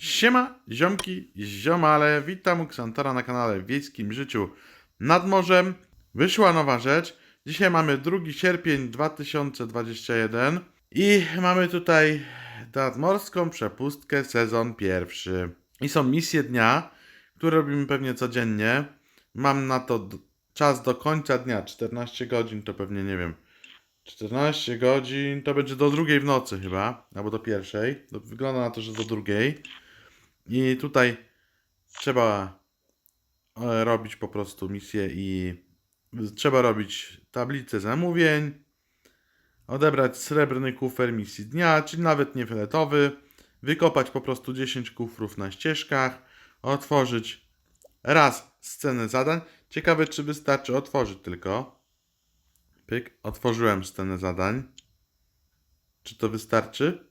Siema, ziomki, ziomale, witam u na kanale Wiejskim Życiu nad Morzem. Wyszła nowa rzecz. Dzisiaj mamy 2 sierpień 2021 i mamy tutaj nadmorską przepustkę sezon pierwszy. I są misje dnia, które robimy pewnie codziennie. Mam na to czas do końca dnia, 14 godzin to pewnie nie wiem. 14 godzin to będzie do drugiej w nocy chyba, albo do pierwszej. To Wygląda na to, że do drugiej. I tutaj trzeba e, robić po prostu misję i trzeba robić tablicę zamówień, odebrać srebrny kufer misji dnia, czyli nawet nie fioletowy, wykopać po prostu 10 kufrów na ścieżkach, otworzyć raz scenę zadań. Ciekawe, czy wystarczy otworzyć tylko. Pyk, otworzyłem scenę zadań. Czy to wystarczy?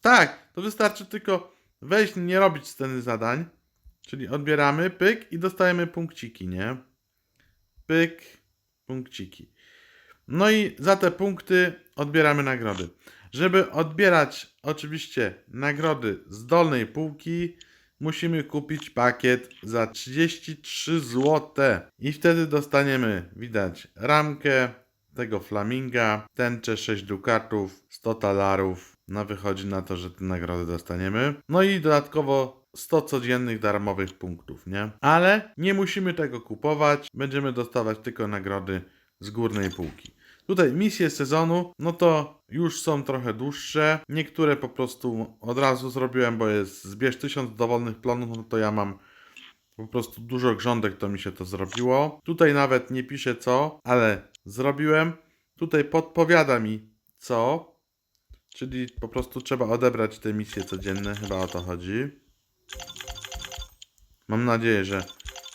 Tak, to wystarczy tylko wejść, nie robić sceny zadań. Czyli odbieramy, pyk i dostajemy punkciki, nie? Pyk, punkciki. No i za te punkty odbieramy nagrody. Żeby odbierać oczywiście nagrody z dolnej półki, musimy kupić pakiet za 33 zł. I wtedy dostaniemy, widać, ramkę tego flaminga, tęczę 6 dukatów, 100 talarów. No wychodzi na to, że te nagrody dostaniemy. No i dodatkowo 100 codziennych darmowych punktów, nie? Ale nie musimy tego kupować, będziemy dostawać tylko nagrody z górnej półki. Tutaj misje sezonu, no to już są trochę dłuższe. Niektóre po prostu od razu zrobiłem, bo jest zbierz 1000 dowolnych plonów, no to ja mam po prostu dużo grządek, to mi się to zrobiło. Tutaj nawet nie pisze co, ale zrobiłem. Tutaj podpowiada mi co, czyli po prostu trzeba odebrać te misje codzienne, chyba o to chodzi. Mam nadzieję, że,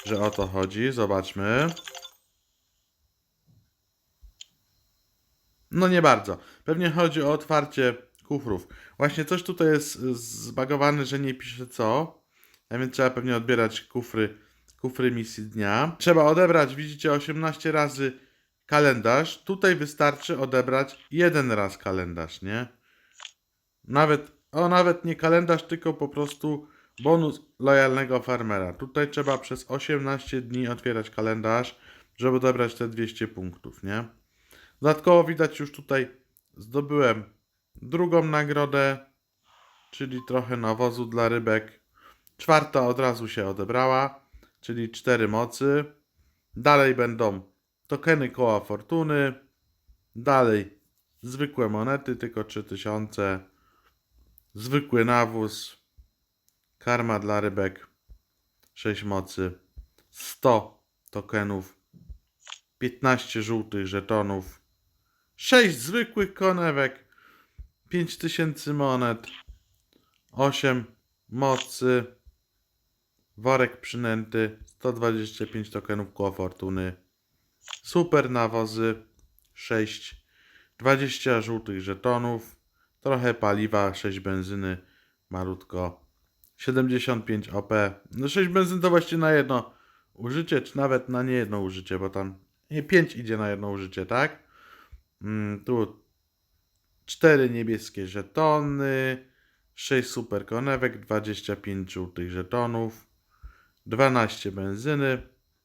że o to chodzi. Zobaczmy. No nie bardzo. Pewnie chodzi o otwarcie kufrów. Właśnie coś tutaj jest zbagowane, że nie pisze co. A więc trzeba pewnie odbierać kufry, kufry misji dnia. Trzeba odebrać, widzicie, 18 razy kalendarz. Tutaj wystarczy odebrać jeden raz kalendarz, nie? Nawet, o nawet nie kalendarz, tylko po prostu bonus lojalnego farmera. Tutaj trzeba przez 18 dni otwierać kalendarz, żeby odebrać te 200 punktów, nie? Dodatkowo widać już tutaj zdobyłem drugą nagrodę, czyli trochę nawozu dla rybek. Czwarta od razu się odebrała, czyli cztery mocy. Dalej będą tokeny koła fortuny. Dalej zwykłe monety, tylko 3000. Zwykły nawóz. Karma dla rybek. 6 mocy. 100 tokenów. 15 żółtych żetonów. 6 zwykłych konewek. 5000 monet. 8 mocy. Worek przynęty. 125 tokenów koła fortuny. Super nawozy. 6. 20 żółtych żetonów. Trochę paliwa. 6 benzyny. Malutko. 75 OP. No 6 benzyn to właściwie na jedno użycie, czy nawet na nie jedno użycie, bo tam nie 5 idzie na jedno użycie, tak? Mm, tu 4 niebieskie żetony, 6 super konewek, 25 żółtych żetonów, 12 benzyny.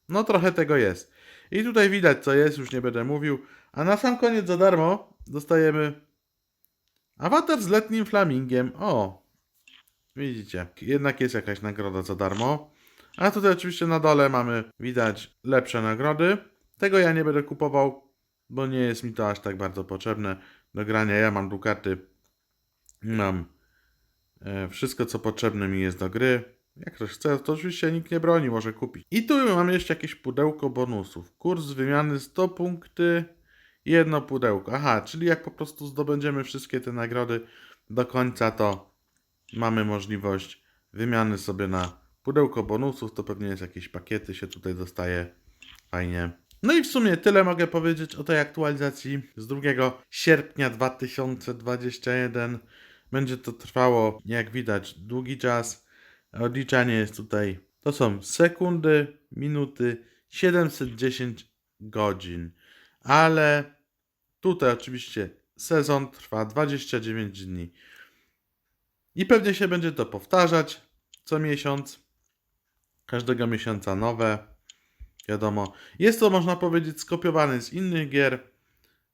No trochę tego jest. I tutaj widać co jest, już nie będę mówił. A na sam koniec za darmo dostajemy awatar z letnim flamingiem. O, widzicie, jednak jest jakaś nagroda za darmo. A tutaj oczywiście na dole mamy, widać, lepsze nagrody. Tego ja nie będę kupował, bo nie jest mi to aż tak bardzo potrzebne do grania. Ja mam dukaty, mam e, wszystko, co potrzebne mi jest do gry. Jak ktoś chce, to oczywiście nikt nie broni, może kupić. I tu mamy jeszcze jakieś pudełko bonusów. Kurs wymiany 100 punkty, jedno pudełko. Aha, czyli jak po prostu zdobędziemy wszystkie te nagrody do końca, to mamy możliwość wymiany sobie na pudełko bonusów. To pewnie jest jakieś pakiety się tutaj dostaje. Fajnie. No i w sumie tyle mogę powiedzieć o tej aktualizacji z 2 sierpnia 2021. Będzie to trwało, jak widać, długi czas. Odliczanie jest tutaj. To są sekundy, minuty, 710 godzin. Ale tutaj oczywiście sezon trwa 29 dni. I pewnie się będzie to powtarzać co miesiąc. Każdego miesiąca nowe. Wiadomo. Jest to, można powiedzieć, skopiowane z innych gier.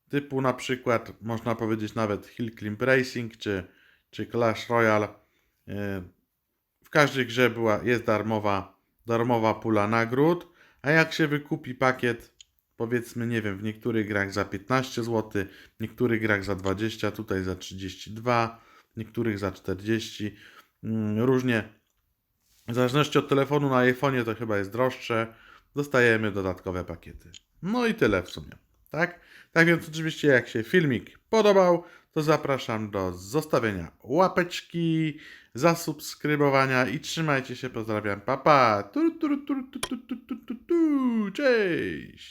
Typu na przykład, można powiedzieć nawet Hill Climb Racing czy, czy Clash Royale. Yy, W każdej grze była, jest darmowa, darmowa pula nagród. A jak się wykupi pakiet, powiedzmy, nie wiem, w niektórych grach za 15 zł, w niektórych grach za 20, tutaj za 32, w niektórych za 40. Mm, różnie. W zależności od telefonu na iPhone'ie to chyba jest droższe. Dostajemy dodatkowe pakiety. No i tyle w sumie. Tak? Tak więc oczywiście jak się filmik podobał, to zapraszam do zostawienia łapeczki, zasubskrybowania i trzymajcie się, pozdrawiam, papa. Pa. Cześć!